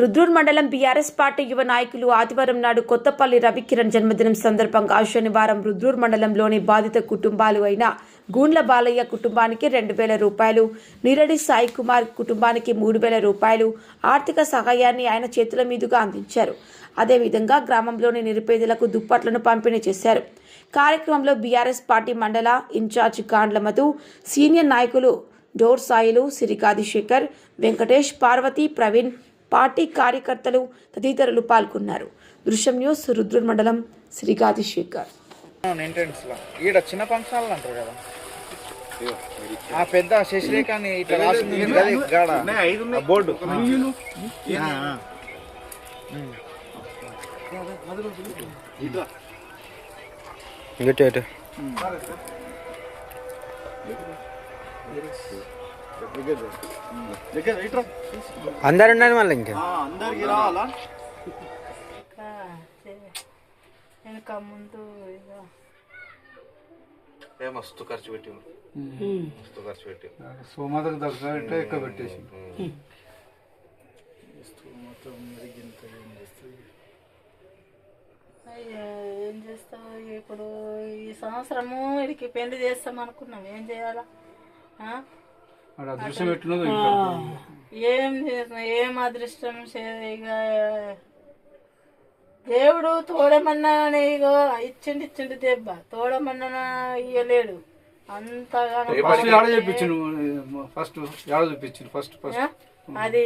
రుద్రూర్ మండలం BRS party యువ నాయకులు ఆదివారం నాడు కొత్తపల్లి రవికిరణ్ జన్మదినం సందర్భంగా శనివారం రుద్రూర్ మండలంలోని బాధిత కుటుంబాలు అయిన గూండ్ల బాలయ్య కుటుంబానికి రెండు వేల రూపాయలు నిరడి సాయి కుమార్ కుటుంబానికి మూడు వేల రూపాయలు ఆర్థిక సహాయాన్ని ఆయన చేతుల మీదుగా అందించారు. అదేవిధంగా గ్రామంలోని నిరుపేదలకు దుప్పట్లను పంపిణీ చేశారు. కార్యక్రమంలో బీఆర్ఎస్ పార్టీ మండల ఇన్ఛార్జ్ కాండ్ల మధు సీనియర్ నాయకులు డోర్ సాయిలు సిరికాది శేఖర్ వెంకటేష్ పార్వతి ప్రవీణ్ పార్టీ కార్యకర్తలు తదితరులు పాల్గొన్నారు. దృశ్యం న్యూస్ రుద్రూర్ మండలం శ్రీగాది శేఖర్ ఎంట్రెన్స్లో. ఈడ చిన్న ఫంక్షన్ అంటారు కదా. ఆ పెద్ద శశిరేఖ అని ఇట్లా రాసింది బోర్డు. ఇటు. అందరు ఉండండి మళ్ళీ ఇంకా. ఇంకా వెనక ముందు మస్తు ఖర్చు పెట్టి మస్తు ఖర్చు పెట్టి సోమతకు దగ్గర ఎక్కువ పెట్టేసి. అయ్యో ఏం చేస్తావు? ఇప్పుడు ఈ సంవత్సరము వీడికి పెళ్ళి చేస్తాం అనుకున్నాం ఏం చేయాలా? అదృశ్యం పెట్టినది ఏం చేస్తాం ఏం అదృష్టం చే- ఇక దేవుడు తోడమన్నా ఇగో ఇచ్చిండి ఇచ్చిండి దెబ్బ. తోడమన్నా ఇయ్యలేడు. అంతగా ఫస్ట్ చూపించిండు? ఫస్ట్ ఆడ చూపించిండు? First first. అది